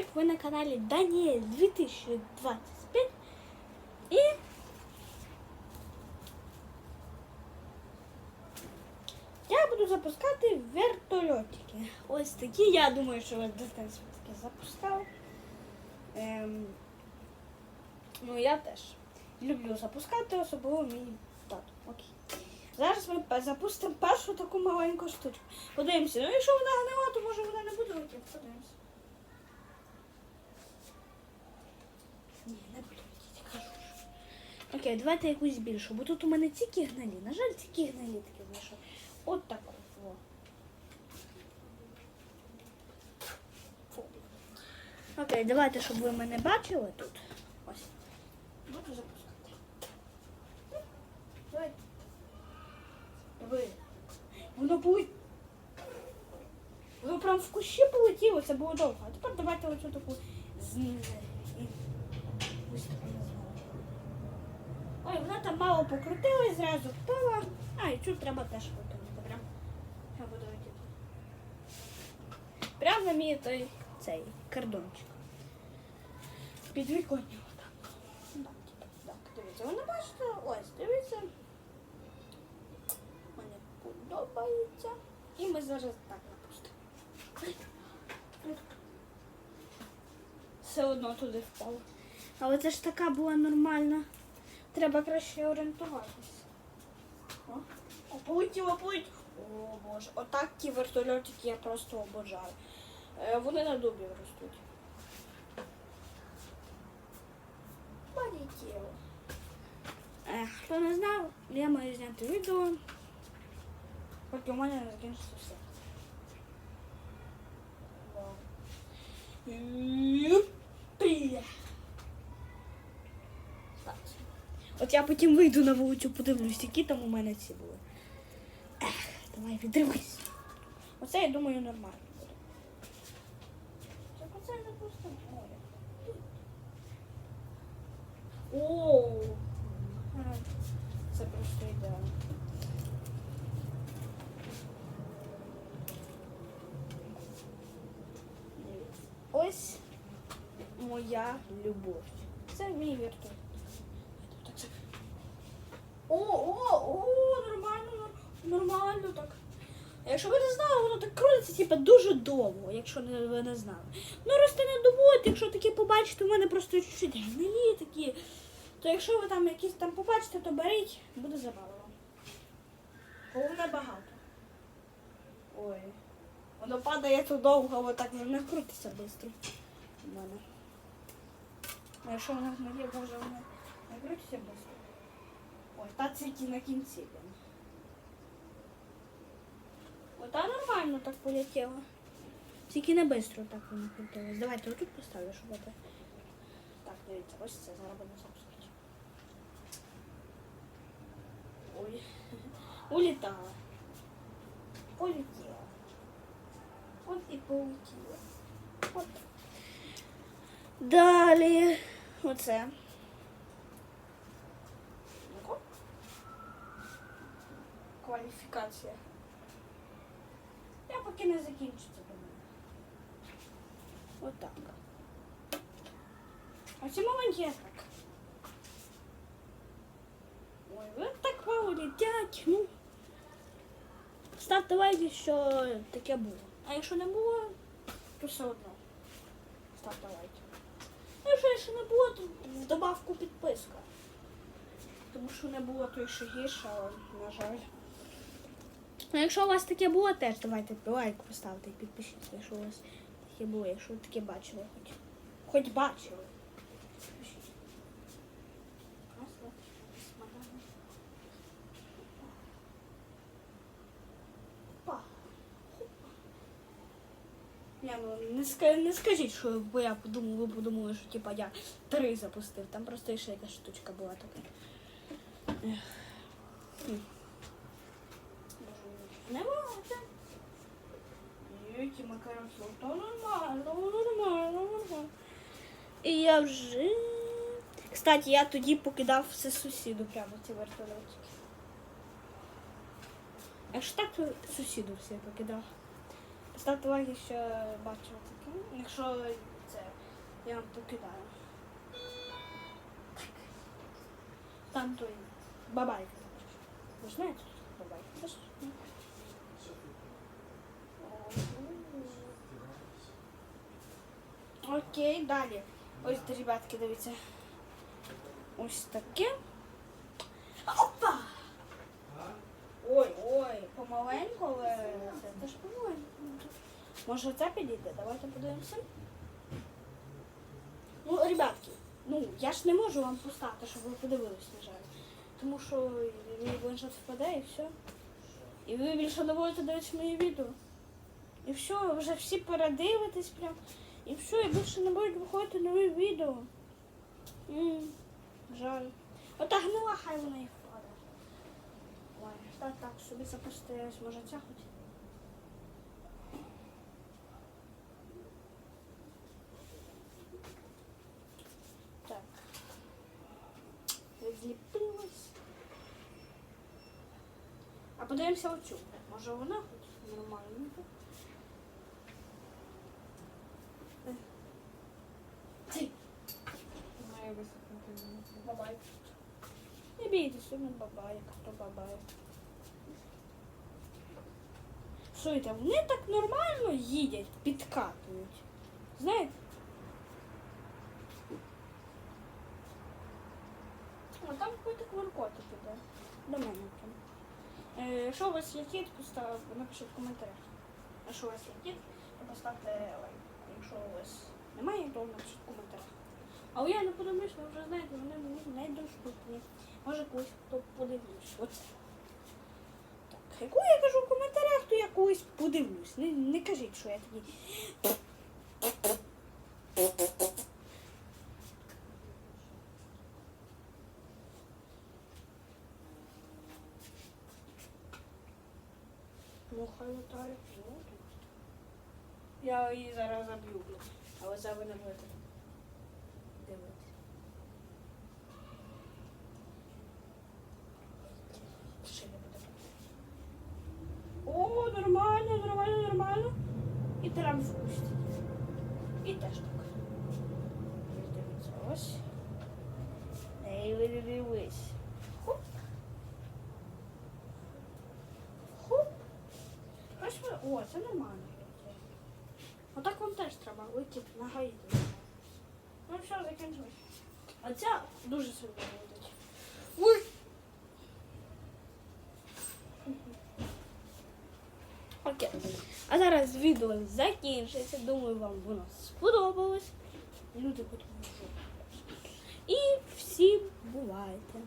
Рік, ви на каналі Даніель 2025. І я буду запускати вертольотики. Ось такі. Я думаю, що ви дитинство таке запускав. Ем, ну, я теж люблю запускати, особливо мій тато. Окей. Зараз ми запустимо першу таку маленьку штучку. Подивимося. Ну, якщо вона гнила, то може вона не буде летіти. Подивимося. Ні, не буде летіти, кажу. ж. Окей, давайте якусь більшу, бо тут у мене тільки гнилі. На жаль, тільки гнилі такі знайшов. От. Фу. Окей, давайте, щоб ви мене бачили тут. Ось. Буду запускати. Диви. Воно буде. Воно прям в кущі полетіло, це було довго. А тепер давайте оцю таку з... і- Ось таку назвала. Ой, вона там мало покрутилась, зразу впала. А, і цю треба теж викинути. Прям. Я буду летіти. Прям на мій той цей кордончик. Підвіконня отак. Так, так, дивіться. Ви не бачите? Ось, дивіться. Мені подобається. І ми зараз так напустимо. Все одно туди впало. Але це ж така була нормальна. Треба краще орієнтуватися. О, о, полетіло, полетіло. О боже, отак ті вертольотики я просто обожаю. Е, вони на дубі ростуть. Полетіло. Е, хто не знав, я маю зняти відео. Поки у мене не закінчиться все. Вау. Юпі. Так. От я потім вийду на вулицю, подивлюсь, які там у мене ці були. Ех, давай відривайся. Оце, я думаю, нормально буде. Так оце не просто море. О! Це просто ідеально. Ось моя любов. Це мій віртуал. О, о, о, нормально, нормально так. Якщо ви не знали, воно так крутиться, типу, дуже довго, якщо ви не знали. Ну, росте не доводить, якщо такі побачите, у мене просто чуть-чуть гнилі такі. То якщо ви там якісь там побачите, то беріть, буде забавно. Головне багато. Ой. Воно падає то довго, але так вже не крутиться швидко. У мене. А якщо воно гнилі, може воно не крутиться швидко. Ой, та цвіті на кінці. Ота нормально так полетіла. Тільки не швидко так воно крутилось. Давайте отут поставлю, щоб це. Так, дивіться, ось це зараз буде запускати. Ой. Улітала. Полетіла. От і полетіла. От. Далі. Оце. Кваліфікація. Я поки не закінчу це думаю. Отак. А ці маленькі я так. Ой, ви так мало летять. Ну. Ставте лайки, що таке було. А якщо не було, то все одно. Ставте лайки. А якщо ще не було, то в добавку підписка. Тому що не було, то ще гірше, але, на жаль. Ну, якщо у вас таке було, теж давайте лайк поставте і підпишіться, якщо у вас таке було, якщо ви таке бачили хоч. Хоч бачили. Ну не, ска- не скажіть, що бо я подумав, ви подумали, що типа я три запустив. Там просто ще якась штучка була така. Ех. Хм. Нема, це. Які макаронки, то нормально, нормально, нормально. І я вже. Кстати, я тоді покидав все сусіду прямо ці вертольотики. Якщо так, то сусіду все покидав. Поставте лайк, якщо бачили таке. Якщо це Я вам покидаю. Так. Там той бабайка. Ви знаєте, що бабайка? Це ж, ну. Окей, далі. Ось, ребятки, дивіться. Ось таке. Опа! Ой, ой, помаленьку, але це теж помаленьку. Може це підійде? Давайте подивимося. Ну, ребятки, ну я ж не можу вам поставити, щоб ви подивились, на жаль. Тому що мій планшет впаде і все. І ви більше не будете дивитися мої відео. І все, вже всі передивитесь прям. І все, і більше не будуть виходити нові відео. М, жаль. Ота гнила, хай вона і впаде. Ой, так, так, собі запустилась, може ця хоч. Так. Відліпилась. А подивимося оцю. Може вона хоч нормальненька. Не бійтесь, він бабай, хто бабай. Слухайте, вони так нормально їдять, підкатують. Знаєте? О, там какой-то кваркотик іде. До мене там. Е, Якщо у вас є кіт, постав, напишіть в коментарях. Якщо у вас є кіт, поставте лайк. Якщо у вас немає, то напишіть в коментарях. А я не подивлюсь, ви вже знаєте, вони мені недоступні. Може колись хто подивлюсь. Оце. Так, яку я кажу в коментарях, то я колись подивлюсь. Не, не кажіть, що я такий. Ну, хай летає. Я її зараз заб'ю, але за ви не будете дивитися. Ще не буде. О, нормально, нормально, нормально. І прям впустить. І теж так. Дивіться, ось. Ей, ви дивись. Хоп. Хоп. Ось ви. О, це нормально. Отак вам теж треба летіти на гаїді. Ну все, закінчилось. А ця дуже сильно летить. Ой! Окей. А зараз відео закінчиться. Думаю, вам воно сподобалось. Люди потім. І всім бувайте.